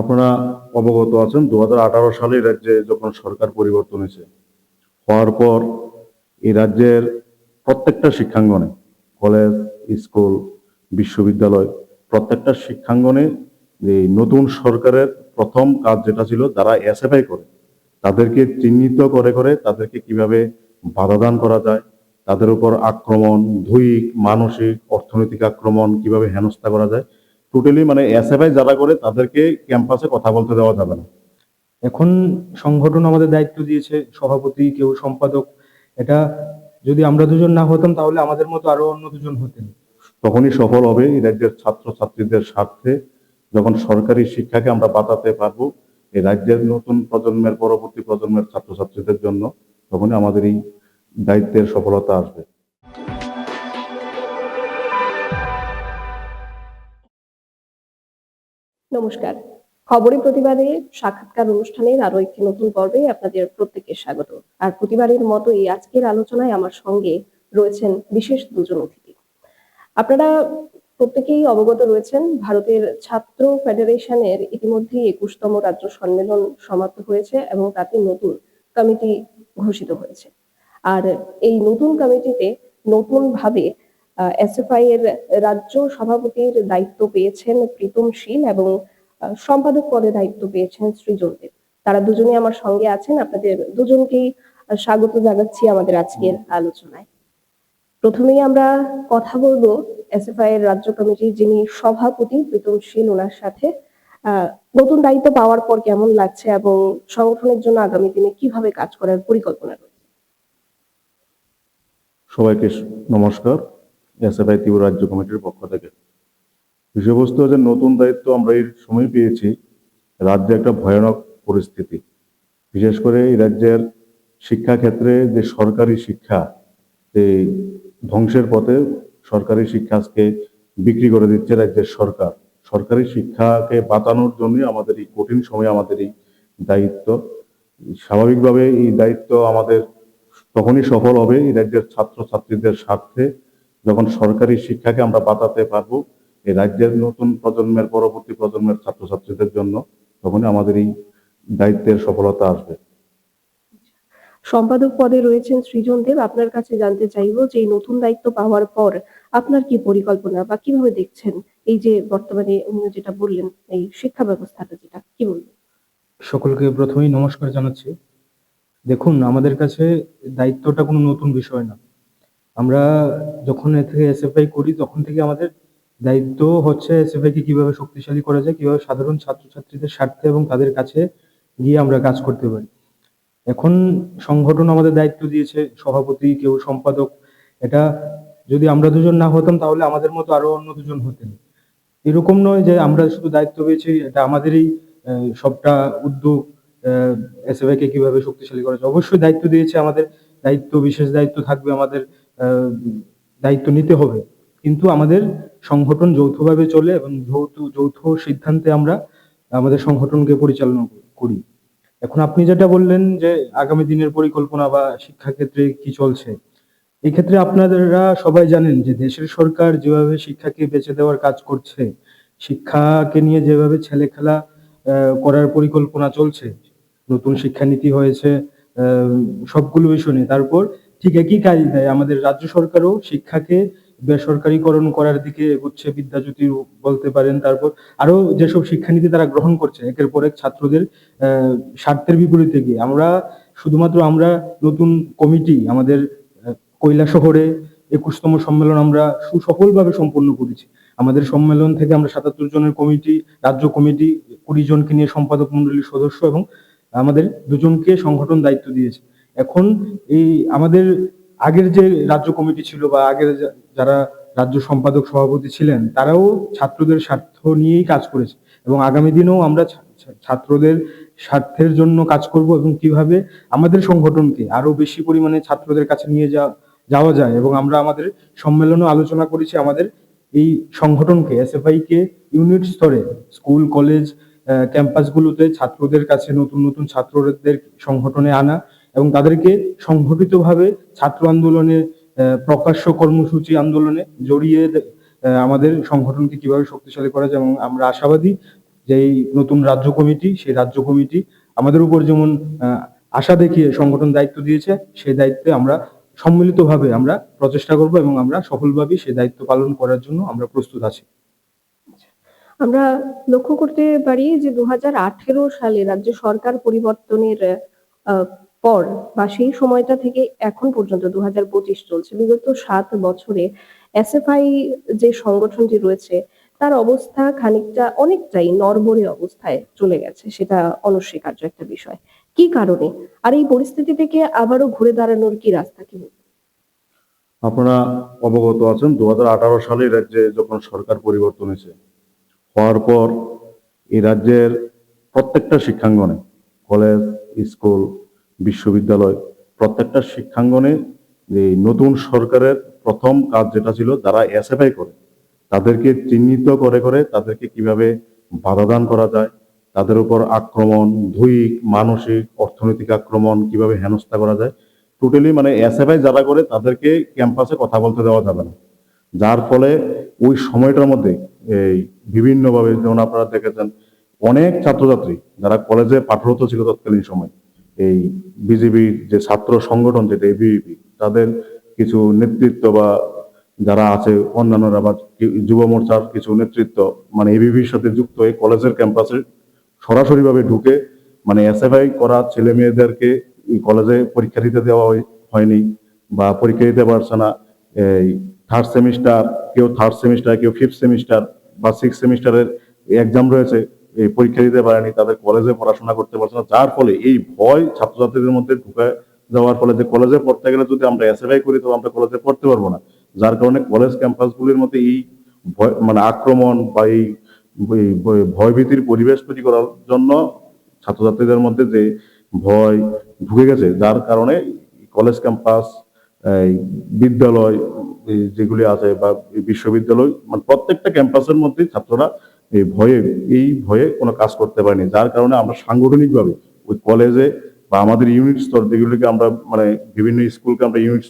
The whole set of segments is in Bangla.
আপনারা অবগত আছেন দু হাজার আঠারো সালে রাজ্যে যখন সরকার পরিবর্তন হয়েছে, হওয়ার পর এই রাজ্যের প্রত্যেকটা শিক্ষাঙ্গনে, কলেজ, স্কুল, বিশ্ববিদ্যালয়, প্রত্যেকটা শিক্ষাঙ্গনে এই নতুন সরকারের প্রথম কাজ যেটা ছিল, যারা এসএফআই করে, তাদেরকে চিহ্নিত করে করে তাদেরকে কীভাবে বাধাদান করা যায়, তাদের উপর আক্রমণ দৈহিক মানসিক, অর্থনৈতিক আক্রমণ কীভাবে হেনস্থা করা যায় টোটালি মানে এসএফআই যারা করে তাদেরকে ক্যাম্পাসে কথা বলতে দেওয়া যাবে না। এখন সংগঠন আমাদের দায়িত্ব দিয়েছে সভাপতি কেউ সম্পাদক। এটা যদি আমরা দুজন না হতাম তাহলে আমাদের মতো আরও অন্য দুজন হতেন। তখনই সফল হবে এই রাজ্যের ছাত্রছাত্রীদের স্বার্থে। যখন সরকারি শিক্ষাকে আমরা বাঁচাতে পারব এই রাজ্যের নতুন প্রজন্মের পরবর্তী প্রজন্মের ছাত্রছাত্রীদের জন্য তখনই আমাদের এই দায়িত্বের সফলতা আসবে। নমস্কার। খবরের প্রতিবাদে সাক্ষাৎকার অনুষ্ঠানের আরও একটি নতুন পর্বে আপনাদের প্রত্যেককে স্বাগত। আর প্রতিবারের মতো এই আজকের আলোচনায় আমার সঙ্গে রয়েছেন বিশেষ দুজন অতিথি। আপনারা প্রত্যেকেই অবগত রয়েছেন, ভারতের ছাত্র ফেডারেশনের ইতিমধ্যেই একুশতম রাজ্য সম্মেলন সমাপ্ত হয়েছে এবং তাতে নতুন কমিটি ঘোষিত হয়েছে। আর এই নতুন কমিটিতে নতুন ভাবে এসএফআই এর রাজ্য সভাপতির দায়িত্ব পেয়েছেন প্রীতম শীল এবং সম্পাদক পদে দায়িত্ব পেয়েছেন সৃজন তারা দুজনে আমার সঙ্গে আছেন। আপনাদের দুজনকেই স্বাগত জানাচ্ছি আমাদের আজকের আলোচনায়। প্রথমেই আমরা কথা বলব এসএফআই এর রাজ্য কমিটির যিনি সভাপতি প্রীতম শীল, ওনার সাথে। নতুন দায়িত্ব পাওয়ার পর কেমন লাগছে এবং সংগঠনের জন্য আগামী দিনে কীভাবে কাজ করার পরিকল্পনা রয়েছে? সবাইকে নমস্কার। এসএফআই ত্রিপুরা রাজ্য কমিটির পক্ষ থেকে। বিষয়বস্তু হচ্ছে নতুন দায়িত্ব আমরা এই সময় পেয়েছি, রাজ্যে একটা ভয়ানক পরিস্থিতি। বিশেষ করে এই রাজ্যের শিক্ষাক্ষেত্রে যে সরকারি শিক্ষা, এই ধ্বংসের পথে সরকারি শিক্ষা আজকে বিক্রি করে দিচ্ছে রাজ্যের সরকার। সরকারি শিক্ষাকে বাঁচানোর জন্যই আমাদের এই কঠিন সময়ে আমাদের এই দায়িত্ব। স্বাভাবিকভাবে এই দায়িত্ব আমাদের তখনই সফল হবে এই রাজ্যের ছাত্রছাত্রীদের স্বার্থে। যখন সরকারি শিক্ষাকে আমরা বাঁচাতে পারব এই রাজ্যের নতুন প্রজন্মের পরবর্তী প্রজন্মের ছাত্রছাত্রীদের জন্য তখনই আমাদের এই দায়িত্বের সফলতা আসবে। সম্পাদক পদে রয়েছেন সৃজন দেব। আপনার কাছে জানতে চাইব যে এই নতুন দায়িত্ব পাওয়ার পর আপনার কি পরিকল্পনা বা কীভাবে দেখছেন এই যে বর্তমানে উনি যেটা বললেন এই শিক্ষা ব্যবস্থাটা যেটা কি বলবেন? সকলকে প্রথমেই নমস্কার জানাচ্ছি। দেখুন আমাদের কাছে দায়িত্বটা কোনো নতুন বিষয় না। আমরা যখন এ থেকে এসএফআই করি, তখন থেকে আমাদের দায়িত্ব হচ্ছে এসএফআই কে কীভাবে শক্তিশালী করা যায়, কীভাবে সাধারণ ছাত্রছাত্রীদের স্বার্থে এবং তাদের কাছে গিয়ে আমরা কাজ করতে পারি। এখন সংগঠন আমাদের দায়িত্ব দিয়েছে, সভাপতি, কেউ সম্পাদক, এটা যদি আমরা দুজন না হতাম, তাহলে আমাদের মতো আরও অন্য দুজন হতেন। এরকম নয় যে আমরা শুধু দায়িত্ব পেয়েছি, এটা আমাদেরই সবটা উদ্যোগ এসএফআই কে কীভাবে শক্তিশালী করা যায়। অবশ্যই দায়িত্ব দিয়েছে আমাদের, দায়িত্ব, বিশেষ দায়িত্ব থাকবে আমাদের দায়িত্ব নিতে হবে। কিন্তু আমাদের সংগঠন যৌথভাবে চলে এবং যৌথ যৌথ সিদ্ধান্তে আমরা আমাদের সংগঠনকে পরিচালনা করি। এখন আপনি যেটা বললেন যে আগামী দিনের পরিকল্পনা বা শিক্ষাক্ষেত্রে কি চলছে, এই ক্ষেত্রে আপনারা সবাই জানেন যে দেশের সরকার যেভাবে শিক্ষাকে বেঁচে দেওয়ার কাজ করছে, শিক্ষাকে নিয়ে যেভাবে ছেলে খেলা করার পরিকল্পনা চলছে, নতুন শিক্ষানীতি হয়েছে সবগুলো বিষয় নিয়ে। তারপর ঠিক একই কাজ দেয় আমাদের রাজ্য সরকারও শিক্ষাকে বেসরকারীকরণ করার দিকে এগোচ্ছে, বিদ্যাজ্যোতি বলতে পারেন, তারপর আরও যেসব শিক্ষানীতি তারা গ্রহণ করছে, একের পর এক ছাত্রদের স্বার্থের বিপরীতে গিয়ে। আমরা শুধুমাত্র আমরা নতুন কমিটি, আমাদের কৈলা শহরে একুশতম সম্মেলন আমরা সুসফলভাবে সম্পন্ন করেছি। আমাদের সম্মেলন থেকে আমরা সাতাত্তর জনের কমিটি, রাজ্য কমিটি, কুড়ি জনকে নিয়ে সম্পাদক মন্ডলীর সদস্য এবং আমাদের দুজনকে সংগঠন দায়িত্ব দিয়েছে। এখন এই আমাদের আগের যে রাজ্য কমিটি ছিল বা আগের যারা রাজ্য সম্পাদক সভাপতি ছিলেন, তারাও ছাত্রদের স্বার্থ নিয়েই কাজ করেছে এবং আগামী দিনেও আমরা ছাত্রদের স্বার্থের জন্য কাজ করব এবং কীভাবে আমাদের সংগঠনকে আরও বেশি পরিমাণে ছাত্রদের কাছে নিয়ে যাওয়া যাওয়া যায় এবং আমরা আমাদের সম্মেলনে আলোচনা করেছি আমাদের এই সংগঠনকে এসএফআই কে ইউনিট স্তরে, স্কুল, কলেজ ক্যাম্পাসগুলোতে ছাত্রদের কাছে নতুন নতুন ছাত্রদের সংগঠনে আনা এবং তাদেরকে সংগঠিতভাবে ছাত্র আন্দোলনে প্রকাশ্য কর্মসূচি আন্দোলনে জড়িয়ে আমাদের সংগঠনকে কীভাবে শক্তিশালী করা যায় এবং আমরা আশাবাদী যে এই নতুন রাজ্য কমিটি, সেই রাজ্য কমিটি আমাদের উপর যেমন আশা দেখিয়ে সংগঠন দায়িত্ব দিয়েছে, সেই দায়িত্বে আমরা সম্মিলিতভাবে আমরা প্রচেষ্টা করব এবং আমরা সফলভাবে সেই দায়িত্ব পালন করার জন্য আমরা প্রস্তুত আছি। আমরা লক্ষ্য করতে পারি যে দু হাজার আঠেরো সালে রাজ্য সরকার পরিবর্তনের পর বা সেই সময়টা থেকে এখন পর্যন্ত দুহাজার পঁচিশ চলছে। বিগত সাত বছরে এসএফআই যে সংগঠনটি রয়েছে, তার অবস্থা খানিকটা অনেকটাই নরবরে অবস্থায় চলে গেছে, সেটা অনস্বীকার্য একটা বিষয়। কি কারণে? আর এই পরিস্থিতি থেকে আবারও ঘুরে দাঁড়ানোর কি রাস্তা কি? আপনারা অবগত আছেন দু হাজার আঠারো সালে রাজ্যে যখন সরকার পরিবর্তন হয়েছে, হওয়ার পর এই রাজ্যের প্রত্যেকটা শিক্ষাঙ্গনে, কলেজ, স্কুল বিশ্ববিদ্যালয়। প্রত্যেকটা শিক্ষাঙ্গনে এই নতুন সরকারের প্রথম কাজ যেটা ছিল, যারা এসএফআই করে, তাদেরকে চিহ্নিত করে করে তাদেরকে কীভাবে বাধাদান করা যায়, তাদের উপর আক্রমণ দৈহিক মানসিক, অর্থনৈতিক আক্রমণ কীভাবে হেনস্থা করা যায়। টোটালি মানে এসএফআই যারা করে, তাদেরকে ক্যাম্পাসে কথা বলতে দেওয়া যাবে না। যার ফলে ওই সময়টার মধ্যে এই বিভিন্নভাবে, যেমন আপনারা দেখেছেন, অনেক ছাত্রছাত্রী যারা কলেজে পাঠরত ছিল তৎকালীন সময় এই বিজেপির যে ছাত্র সংগঠন যেটা এবিপি তাদের কিছু নেতৃত্ব বা যারা আছে, অন্যান্যরা বা যুব মোর্চার কিছু নেতৃত্ব মানে এবিপির সাথে যুক্ত হয়ে কলেজের ক্যাম্পাসে সরাসরিভাবে ঢুকে মানে এসএফআই করা ছেলে মেয়েদেরকে এই কলেজে পরীক্ষা দিতে দেওয়া হয়নি বা পরীক্ষা দিতে পারছে না। এই থার্ড সেমিস্টার কেউ থার্ড সেমিস্টার কেউ ফিফথ সেমিস্টার বা সিক্স সেমিস্টারের এক্সাম রয়েছে। এই পরীক্ষা দিতে পারেনি, তাদের কলেজে পড়াশোনা করতে পারছে না, যার ফলে এই ভয় ছাত্রছাত্রীদের মধ্যে ঢুকে যাওয়ার ফলে যে কলেজে পড়তে গেলে যদি আমরা এসএফআই করি তো আমরা কলেজে পড়তে পারব না। যার কারণে কলেজ ক্যাম্পাসগুলির মধ্যে এই ভয় মানে আক্রমণ বা এই এই ভয়- ভয়ভীতির পরিবেশ তৈরি করার জন্য ছাত্রছাত্রীদের মধ্যে যে ভয় ঢুকে গেছে, যার কারণে কলেজ ক্যাম্পাস বিদ্যালয় যেগুলি আছে বা বিশ্ববিদ্যালয় মানে প্রত্যেকটা ক্যাম্পাসের মধ্যে ছাত্ররা এই ভয়ে এই ভয়ে কোনো কাজ করতে পারেনি। যার কারণে আমরা সাংগঠনিকভাবে ওই কলেজে বা আমাদের ইউনিট স্তর যেগুলিকে আমরা মানে বিভিন্ন স্কুলকে আমরা ইউনিট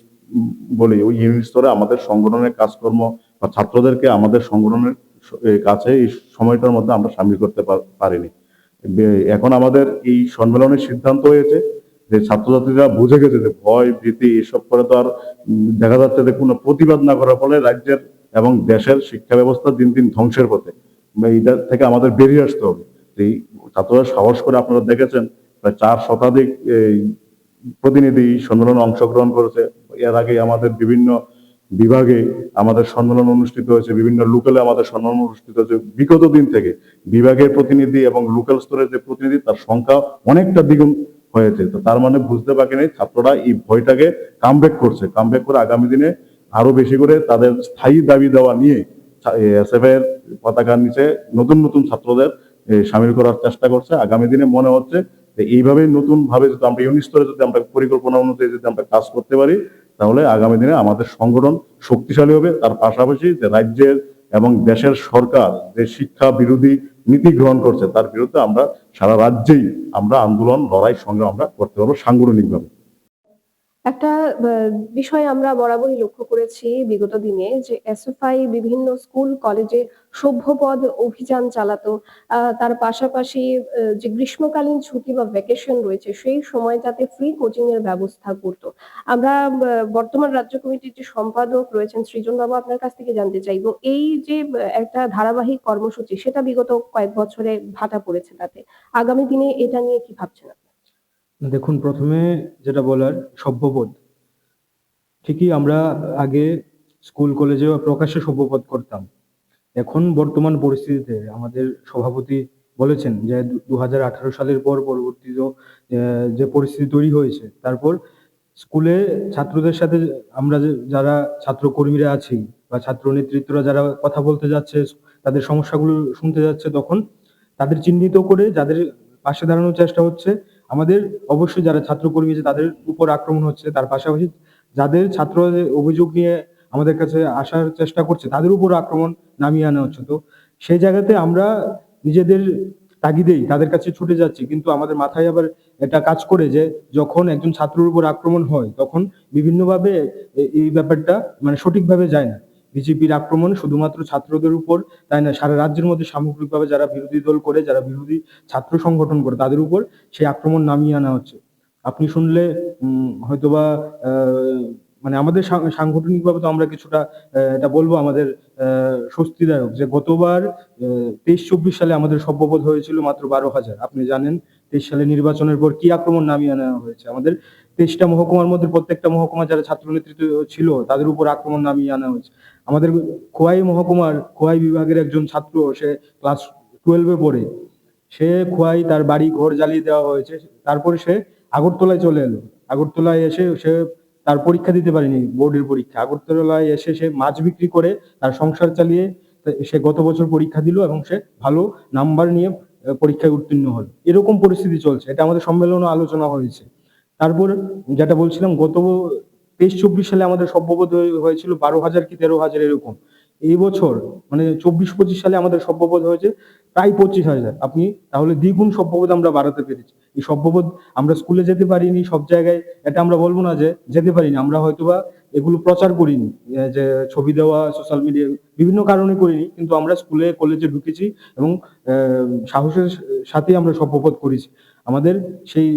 বলি, ওই ইউনিট স্তরে আমাদের সংগঠনের কাজকর্ম বা ছাত্রদেরকে আমাদের সংগঠনের কাছে এই সময়টার মধ্যে আমরা সামিল করতে পারিনি। এখন আমাদের এই সম্মেলনের সিদ্ধান্ত হয়েছে যে ছাত্রছাত্রীরা বুঝে গেছে যে ভয়, ভীতি এসব করে তো আর দেখা যাচ্ছে যে কোনো প্রতিবাদ না করার ফলে রাজ্যের এবং দেশের শিক্ষা ব্যবস্থা দিন দিন ধ্বংসের পথে। এইটা থেকে আমাদের বেরিয়ে আসতে হবে। এই ছাত্ররা সাহস করে আপনারা দেখেছেন, প্রায় চার শতাধিক, এই প্রতিনিধি সম্মেলনে অংশগ্রহণ করেছে। এর আগে আমাদের বিভিন্ন বিভাগে আমাদের সম্মেলন অনুষ্ঠিত হয়েছে, বিভিন্ন লোকালে আমাদের সম্মেলন অনুষ্ঠিত হয়েছে। বিগত দিন থেকে বিভাগের প্রতিনিধি এবং লোকাল স্তরের যে প্রতিনিধি, তার সংখ্যা অনেকটা দ্বিগুণ হয়েছে। তো তার মানে বুঝতে বাকি নেই, ছাত্ররা এই ভয়টাকে কামব্যাক করছে। কামব্যাক করে আগামী দিনে আরও বেশি করে তাদের স্থায়ী দাবি দেওয়া নিয়ে এসএফ এর পতাকার নিচে নতুন নতুন ছাত্রদের সামিল করার চেষ্টা করছে। আগামী দিনে মনে হচ্ছে যে এইভাবেই নতুন ভাবে যদি আমরা ইউনিট স্তরে যদি আমরা পরিকল্পনা অনুযায়ী যদি আমরা কাজ করতে পারি, তাহলে আগামী দিনে আমাদের সংগঠন শক্তিশালী হবে। তার পাশাপাশি যে রাজ্যের এবং দেশের সরকার যে শিক্ষা বিরোধী নীতি গ্রহণ করছে, তার বিরুদ্ধে আমরা সারা রাজ্যেই আমরা আন্দোলন, লড়াই, সংগ্রাম আমরা করতে পারব সাংগঠনিকভাবে। একটা বিষয় আমরা বরাবরই লক্ষ্য করেছি বিগত দিনে যে এসএফআই বিভিন্ন স্কুল, কলেজে সভ্যপদ অভিযান চালাতো। তার পাশাপাশি যে গ্রীষ্মকালীন ছুটি বা ভ্যাকেশন রয়েছে, সেই সময় সময়টাতে ফ্রি কোচিং এর ব্যবস্থা করত। আমরা বর্তমান রাজ্য কমিটির যে সম্পাদক রয়েছেন সৃজন বাবু আপনার কাছ থেকে জানতে চাইব, এই যে একটা ধারাবাহিক কর্মসূচি, সেটা বিগত কয়েক বছরে ভাটা পড়েছে তাতে। আগামী দিনে এটা নিয়ে কি ভাবছেন আপনি? দেখুন, প্রথমে যেটা বলার সভ্যবোধ ঠিকই আমরা আগে স্কুল, কলেজে প্রকাশ্যে সভ্যবোধ করতাম। এখন বর্তমান পরিস্থিতিতে আমাদের সভাপতি বলেছেন যে দু সালের পর পরবর্তীত যে পরিস্থিতি তৈরি হয়েছে, তারপর স্কুলে ছাত্রদের সাথে আমরা যারা ছাত্র কর্মীরা আছি বা ছাত্র নেতৃত্বরা যারা কথা বলতে যাচ্ছে, তাদের সমস্যাগুলো শুনতে যাচ্ছে, তখন তাদের চিহ্নিত করে যাদের পাশে দাঁড়ানোর চেষ্টা হচ্ছে আমাদের অবশ্যই যারা ছাত্রকর্মী আছে, তাদের উপর আক্রমণ হচ্ছে। তার পাশাপাশি যাদের ছাত্র অভিযোগ নিয়ে আমাদের কাছে আসার চেষ্টা করছে, তাদের উপর আক্রমণ নামিয়ে আনা হচ্ছে। তো সেই জায়গাতে আমরা নিজেদের তাগিদেই তাদের কাছে ছুটে যাচ্ছি, কিন্তু আমাদের মাথায় আবার এটা কাজ করে যে যখন একজন ছাত্রের উপর আক্রমণ হয়, তখন বিভিন্নভাবে এই ব্যাপারটা মানে সঠিকভাবে যায় না। বিজেপির আক্রমণ শুধুমাত্র ছাত্রদের উপর, তাই না? সারা রাজ্যের মধ্যে সামগ্রিকভাবে যারা বিরোধী দল করে, যারা বিরোধী ছাত্র সংগঠন করে, তাদের উপর সেই আক্রমণ নামিয়ে আনা হচ্ছে। আপনি শুনলে হয়তোবা মানে আমাদের সাংগঠনিকভাবে তো আমরা কিছুটা এটা বলব, আমাদের স্বস্তিদায়ক যে গতবার তেইশ চব্বিশ সালে আমাদের সভ্যবোধ হয়েছিল মাত্র বারো হাজার। আপনি জানেন, তেইশ সালে নির্বাচনের পর কি আক্রমণ নামিয়ে আনা হয়েছে? আমাদের তেইশটা মহকুমার মধ্যে প্রত্যেকটা মহকুমা যারা ছাত্র নেতৃত্ব ছিল, তাদের উপর আক্রমণ নামিয়ে আনা হয়েছে। আমাদের খোয়াই মহকুমার, খোয়াই বিভাগের একজন ছাত্র, সে ক্লাস টুয়েলভে পড়ে। সে খোয়াই তার বাড়ি ঘর জ্বালিয়ে দেওয়া হয়েছে। তারপরে সে আগরতলায় চলে এলো। আগরতলায় এসে সে তার পরীক্ষা দিতে পারেনি, বোর্ডের পরীক্ষা। আগরতলায় এসে সে মাছ বিক্রি করে তার সংসার চালিয়ে সে গত বছর পরীক্ষা দিল এবং সে ভালো নাম্বার নিয়ে পরীক্ষায় উত্তীর্ণ হলো। এরকম পরিস্থিতি চলছে। এটা আমাদের সম্মেলনে আলোচনা হয়েছে। তারপর যেটা বলছিলাম, গত তেইশ চব্বিশ সালে আমাদের সভ্যবোধ হয়ে- হয়েছিল বারো হাজার কি তেরো হাজার এরকম। এই বছর মানে চব্বিশ পঁচিশ সালে আমাদের সভ্যবোধ হয়েছে প্রায় পঁচিশ হাজার। আপনি তাহলে দ্বিগুণ সভ্যবোধ আমরা বাড়াতে পেরেছি। এই সভ্যবোধ আমরা স্কুলে যেতে পারিনি, সব জায়গায়, এটা আমরা বলব না যে যেতে পারিনি। আমরা হয়তোবা এগুলো প্রচার করিনি যে ছবি দেওয়া, সোশ্যাল মিডিয়া, বিভিন্ন কারণে করিনি, কিন্তু আমরা স্কুলে, কলেজে ঢুকেছি এবং সাহসের সাথে আমরা সভ্যবোধ করেছি। আমাদের সেই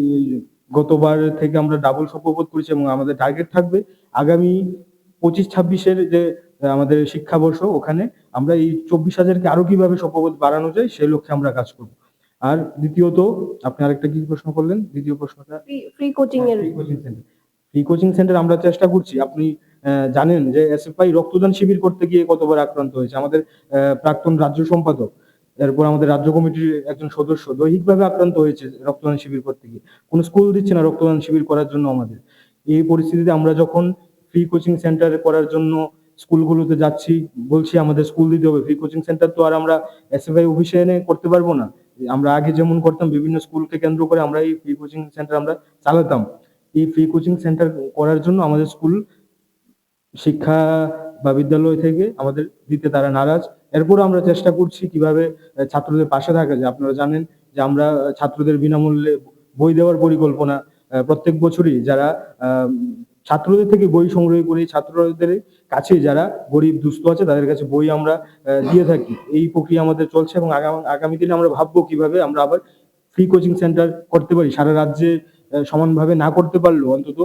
গতবার থেকে আমরা ডাবল সভ্যবোধ করেছি এবং আমাদের টার্গেট থাকবে। আগামী পঁচিশ ছাব্বিশের যে আমাদের শিক্ষাবর্ষ ওখানে আমরা এই চব্বিশ হাজারকে আরও কীভাবে সভ্যবোধ বাড়ানো যায় সেই লক্ষ্যে আমরা কাজ করব। আর দ্বিতীয়ত আপনি আরেকটা কি প্রশ্ন করলেন? দ্বিতীয় প্রশ্নটা? ফ্রি ফ্রি কোচিং এর। Free coaching centre free coaching centre আমরা চেষ্টা করছি। আপনি আহ, জানেন যে এসএফআই রক্তদান শিবির করতে গিয়ে কতবার আক্রান্ত হয়েছে। আমাদের প্রাক্তন রাজ্য সম্পাদক এরপর আমাদের রাজ্য কমিটির একজন সদস্য দৈহিকভাবে আক্রান্ত হয়েছে রক্তদান শিবির করতে গিয়ে। কোনো স্কুল দিচ্ছে না রক্তদান শিবির করার জন্য আমাদের। এই পরিস্থিতিতে আমরা যখন ফ্রি কোচিং সেন্টার করার জন্য স্কুলগুলোতে যাচ্ছি, বলছি আমাদের স্কুল দিতে হবে। ফ্রি কোচিং সেন্টার তো আর আমরা এসএফআই অফিসে এনে করতে পারব না। আমরা আগে যেমন করতাম, বিভিন্ন স্কুলকে কেন্দ্র করে আমরা এই ফ্রি কোচিং সেন্টার আমরা চালাতাম। এই ফ্রি কোচিং সেন্টার করার জন্য আমাদের স্কুল শিক্ষা বা বিদ্যালয় থেকে আমাদের দিতে তারা নারাজ। এরপর আমরা চেষ্টা করছি কীভাবে ছাত্রদের পাশে থাকা। যায় আপনারা জানেন যে আমরা ছাত্রদের বিনামূল্যে বই দেওয়ার পরিকল্পনা প্রত্যেক বছরই যারা ছাত্রদের থেকে বই সংগ্রহ করি, ছাত্রদের কাছে যারা গরিব, দুস্থ আছে, তাদের কাছে বই আমরা দিয়ে থাকি। এই প্রক্রিয়া আমাদের চলছে এবং আগামী দিনে আমরা ভাববো কীভাবে আমরা আবার ফ্রি কোচিং সেন্টার করতে পারি। সারা রাজ্যে সমানভাবে না করতে পারলেও অন্তত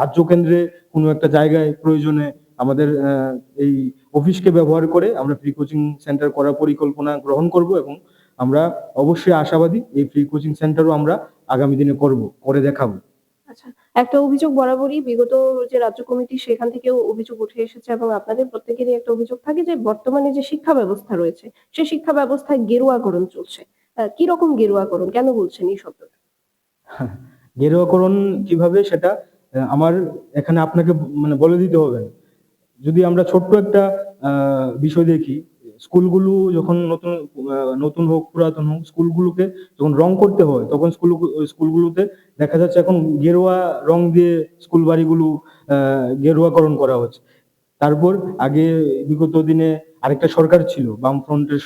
রাজ্য কেন্দ্রে কোনো একটা জায়গায় প্রয়োজনে আমাদের এই অফিসকে ব্যবহার করে আমরা ফ্রি কোচিং সেন্টার করার পরিকল্পনা গ্রহণ করব এবং আমরা অবশ্যই আশাবাদী এই ফ্রি কোচিং সেন্টারও আমরা আগামী দিনে করব করে দেখাবো। আচ্ছা একটা অভিযোগ বরাবরই বিগত যে রাজ্য কমিটি সেখান থেকেও অভিযোগ উঠে এসেছে এবং আপনাদের প্রত্যেকেরই একটা অভিযোগ থাকে যে বর্তমানে যে শিক্ষা ব্যবস্থা রয়েছে সেই শিক্ষা ব্যবস্থায় গেরুয়াকরণ চলছে। কি রকম গেরুয়াকরণ কেন বলছেন এই শব্দটা? গেরুয়াকরণ কীভাবে সেটা আমার এখানে আপনাকে মানে বলে দিতে হবে না। যদি আমরা ছোট্ট একটা বিষয় দেখি স্কুলগুলো যখন নতুন নতুন হোক পুরাতন হোক স্কুলগুলোকে যখন রং করতে হয় তখন স্কুল স্কুলগুলোতে দেখা যাচ্ছে এখন গেরুয়া রং দিয়ে স্কুল বাড়িগুলো আহ, গেরুয়াকরণ করা হচ্ছে। তারপর আগে বিগত দিনে আরেকটা সরকার ছিল, বামফ্রন্টের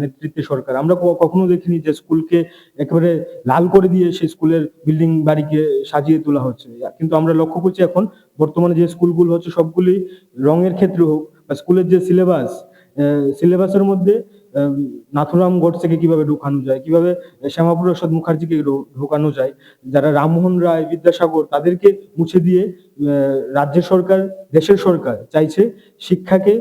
নেতৃত্বে সরকার। আমরা কখনো দেখিনি যে স্কুলকে একেবারে লাল করে দিয়ে সেই স্কুলের বিল্ডিং বাড়িকে সাজিয়ে তোলা হচ্ছে। কিন্তু আমরা লক্ষ্য করছি এখন বর্তমানে যে স্কুলগুলো হচ্ছে সবগুলি রঙের ক্ষেত্রে হোক বা স্কুলের যে সিলেবাস সিলেবাসের মধ্যে নাথুরাম গডসেকে কীভাবে ঢোকানো যায়? কীভাবে শ্যামাপ্রসাদ মুখার্জিকে ঢোকানো যায়? যারা রামমোহন রায়, বিদ্যাসাগর, তাদেরকে মুছে দিয়ে রাজ্য সরকার, দেশের সরকার চাইছে শিক্ষাকে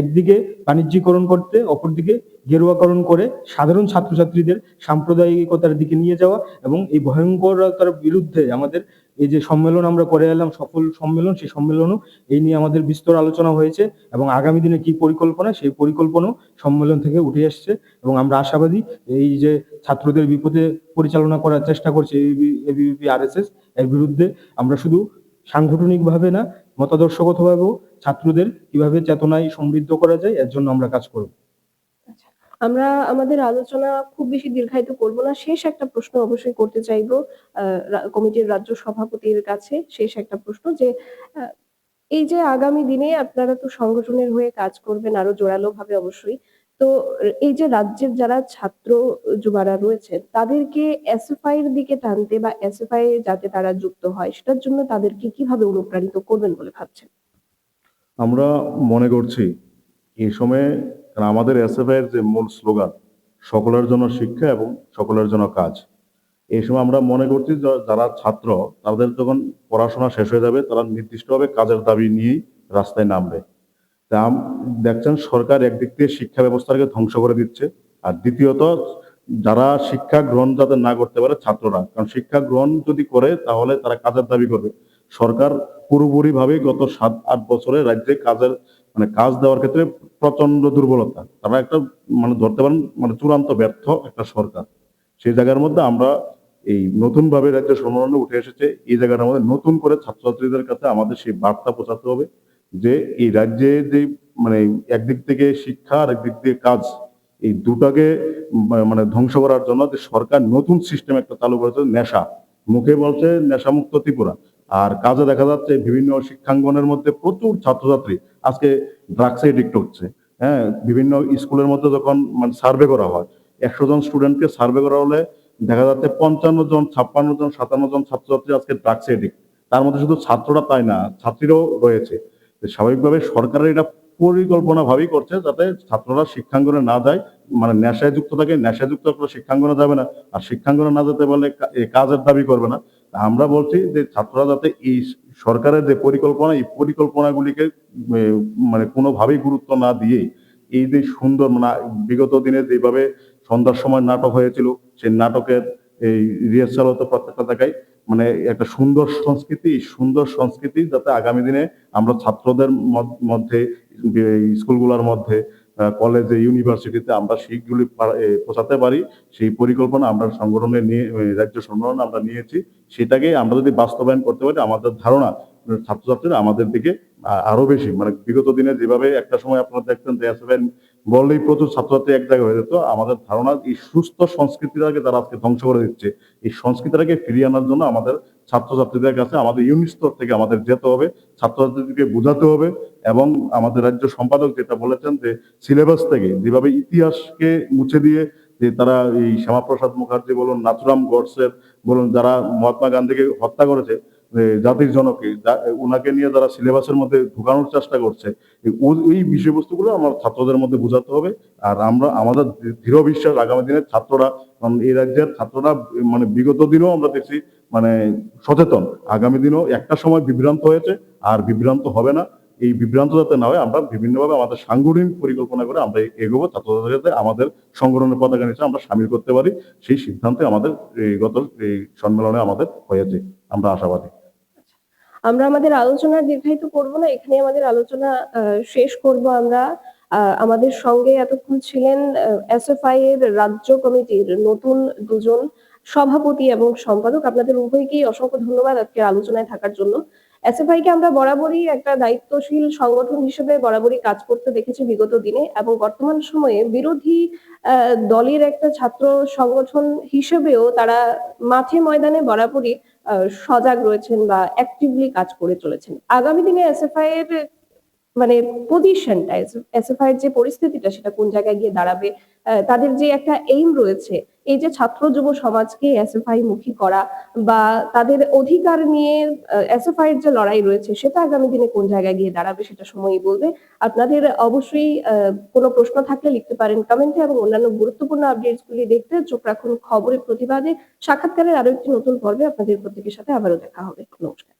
একদিকে বাণিজ্যিকরণ করতে, অপরদিকে গেরুয়াকরণ করে সাধারণ ছাত্রছাত্রীদের সাম্প্রদায়িকতার দিকে নিয়ে যাওয়া এবং এই ভয়ঙ্করতার বিরুদ্ধে আমাদের এই যে সম্মেলন আমরা করে এলাম, সফল সম্মেলন, সেই সম্মেলনও এই নিয়ে আমাদের বিস্তর আলোচনা হয়েছে এবং আগামী দিনে কি পরিকল্পনা, সেই পরিকল্পনাও সম্মেলন থেকে উঠে এসছে এবং আমরা আশাবাদী এই যে ছাত্রদের বিপদে পরিচালনা করার চেষ্টা করছে এবিপি আরএসএস এর বিরুদ্ধে আমরা শুধু সাংগঠনিকভাবে না মতাদর্শগতভাবেও ছাত্রদের কীভাবে চেতনায় সমৃদ্ধ করা যায়, এর জন্য আমরা কাজ করব। আচ্ছা আমরা আমাদের আলোচনা খুব বেশি দীর্ঘায়িত করব না। শেষ একটা প্রশ্ন অবশ্যই করতে চাইব কমিটির রাজ্য সভাপতির কাছে শেষ একটা প্রশ্ন যে এই যে আগামী দিনে আপনারা তো সংগঠনের হয়ে কাজ করবেন আরও জোরালো ভাবে অবশ্যই তো এই যে রাজ্যের যারা ছাত্র যুবারা রয়েছেন তাদেরকে এসএফআই এর দিকে টানতে বা এসএফআই যাতে তারা যুক্ত হয়, সেটার জন্য তাদেরকে কীভাবে অনুপ্রাণিত করবেন বলে ভাবছেন? আমরা মনে করছি এই সময়ে আমাদের এসএফআই এর যে মূল স্লোগান, সকলের জন্য শিক্ষা এবং সকলের জন্য কাজ। এই সময় আমরা মনে করছি যারা ছাত্র, তাদের যখন পড়াশোনা শেষ হয়ে যাবে, তারা নির্দিষ্টভাবে কাজের দাবি নিয়েই রাস্তায় নামবে। তা দেখছেন সরকার একদিক দিয়ে শিক্ষা ব্যবস্থাকে ধ্বংস করে দিচ্ছে, আর দ্বিতীয়ত যারা শিক্ষা গ্রহণ যাতে না করতে পারে ছাত্ররা, কারণ শিক্ষা গ্রহণ যদি করে তাহলে তারা কাজের দাবি করবে। সরকার পুরোপুরি ভাবে গত সাত, আট বছরে রাজ্যে কাজের মানে কাজ দেওয়ার ক্ষেত্রে প্রচণ্ড দুর্বলতা। তারা একটা মানে ধরতে পারেন মানে চূড়ান্ত ব্যর্থ একটা সরকার। সেই জায়গার মধ্যে আমরা এই নতুন ভাবে রাজ্য সম্মেলনে উঠে এসেছে, এই জায়গার মধ্যে নতুন করে ছাত্রছাত্রীদের কাছে আমাদের সেই বার্তা পৌঁছাতে হবে। যে এই রাজ্যে যে মানে একদিক থেকে শিক্ষা আর একদিক থেকে কাজ, এই দুটাকে মানে ধ্বংস করার জন্য যে সরকার নতুন সিস্টেম একটা চালু করেছে, নেশা। মুখে বলছে নেশামুক্ত ত্রিপুরা। আর কাজে দেখা যাচ্ছে বিভিন্ন শিক্ষাঙ্গনের মধ্যে প্রচুর ছাত্রছাত্রী আজকে ড্রাগসে এডিক্ট হচ্ছে। হ্যাঁ বিভিন্ন স্কুলের মধ্যে যখন মানে সার্ভে করা হয়, একশো জন স্টুডেন্টকে সার্ভে করা হলে দেখা যাচ্ছে পঞ্চান্ন জন, ছাপ্পান্ন জন, সাতান্ন জন ছাত্রছাত্রী আজকে ড্রাগসে এডিক্ট তার মধ্যে শুধু ছাত্ররা তাই না, ছাত্রীরাও রয়েছে। স্বাভাবিকভাবে সরকারের এটা পরিকল্পনা ভাবেই করছে যাতে ছাত্ররা শিক্ষাঙ্গনে না যায় মানে নেশায় যুক্ত থাকে নেশায় যুক্ত থাকলে শিক্ষাঙ্গনে যাবে না, আর শিক্ষাঙ্গনে না যেতে এ কাজের দাবি করবে না। আমরা বলছি যে ছাত্ররা যাতে এই সরকারের যে পরিকল্পনা, এই পরিকল্পনাগুলিকে মানে কোনোভাবেই গুরুত্ব না দিয়ে এই যে সুন্দর মানে বিগত দিনে যেভাবে সন্ধ্যার সময় নাটক হয়েছিল, সেই নাটকের এই রিহার্সাল হতো প্রত্যেকটা জায়গায় মানে একটা সুন্দর সংস্কৃতি সুন্দর সংস্কৃতি যাতে আগামী দিনে আমরা ছাত্রদের মধ্যে স্কুলগুলোর মধ্যে কলেজে, ইউনিভার্সিটিতে আমরা সেইগুলি পৌঁছাতে পারি। সেই পরিকল্পনা আমরা সংগঠনে নিয়ে রাজ্য সম্মেলনে আমরা নিয়েছি। সেটাকে আমরা যদি বাস্তবায়ন করতে পারি, আমাদের ধারণা ছাত্রছাত্রীরা আমাদের দিকে আরও বেশি। মানে বিগত দিনে যেভাবে একটা সময় আপনারা দেখতেন যে বললেই প্রচুর ছাত্রছাত্রী এক জায়গায় হয়ে যেত, আমাদের ধারণা এই সুস্থ সংস্কৃতিটাকে তারা আজকে ধ্বংস করে দিচ্ছে। এই সংস্কৃতিটাকে ফিরিয়ে আনার জন্য আমাদের ছাত্রছাত্রীদের কাছে, আমাদের ইউনিট স্তর থেকে আমাদের যেতে হবে, ছাত্রছাত্রীদেরকে বোঝাতে হবে এবং আমাদের রাজ্য সম্পাদক যেটা বলেছেন যে সিলেবাস থেকে যেভাবে ইতিহাসকে মুছে দিয়ে যে তারা এই শ্যামাপ্রসাদ মুখার্জি বলুন, নাথুরাম গডসের বলুন, যারা মহাত্মা গান্ধীকে হত্যা করেছে জাতির জনকে ওনাকে নিয়ে যারা সিলেবাসের মধ্যে ঢুকানোর চেষ্টা করছে এই বিষয়বস্তুগুলো আমার ছাত্রদের মধ্যে বোঝাতে হবে। আর আমরা, আমাদের দৃঢ় বিশ্বাস আগামী দিনে ছাত্ররা এই রাজ্যের ছাত্ররা মানে বিগত দিনেও আমরা দেখছি মানে সচেতন। আগামী দিনেও একটা সময় বিভ্রান্ত হয়েছে, আর বিভ্রান্ত হবে না। এই বিভ্রান্ত যাতে না হয়, আমরা বিভিন্নভাবে আমাদের সাংগঠনিক পরিকল্পনা করে আমরা এগোবো। ছাত্রদের যাতে আমাদের সংগঠনের পতাকা নিচে আমরা সামিল করতে পারি। সেই সিদ্ধান্তে আমাদের এই গত এই সম্মেলনে আমাদের হয়েছে। আমরা আশাবাদী। আমরা আমাদের আলোচনা দীর্ঘায়িত করব না, এখানে আমাদের আলোচনা শেষ করব আমরা। আমাদের সঙ্গে এতক্ষণ ছিলেন এসএফআই এর রাজ্য কমিটির নতুন দুজন সভাপতি এবং সম্পাদক। আপনাদের উভয়কেই অসংখ্য ধন্যবাদ আজকের আলোচনায় থাকার জন্য। এসএফআই কে আমরা বরাবরই একটা দায়িত্বশীল সংগঠন হিসেবে বরাবরই কাজ করতে দেখেছি বিগত দিনে এবং বর্তমান সময়ে বিরোধী দলের একটা ছাত্র সংগঠন হিসেবেও তারা মাঠে ময়দানে বরাবরই সজাগ রয়েছেন বা অ্যাক্টিভলি কাজ করে চলেছেন। আগামী দিনে এসএফআই এর মানে পজিশনটা এসএফআই এর যে পরিস্থিতিটা, সেটা কোন জায়গায় গিয়ে দাঁড়াবে তাদের যে একটা এইম রয়েছে, এই যে ছাত্র যুব সমাজকে এসএফআই মুখী করা বা তাদের অধিকার নিয়ে এসএফআই এর যে লড়াই রয়েছে, সেটা আগামী দিনে কোন জায়গায় গিয়ে দাঁড়াবে সেটা সময়ই বলবে। আপনাদের অবশ্যই কোনো প্রশ্ন থাকলে লিখতে পারেন কমেন্টে এবং অন্যান্য গুরুত্বপূর্ণ আপডেটস গুলি দেখতে চোখ রাখুন খবরের প্রতিবাদে। সাক্ষাৎকারের আরও একটি নতুন পর্বে আপনাদের প্রত্যেকের সাথে আবারও দেখা হবে। নমস্কার।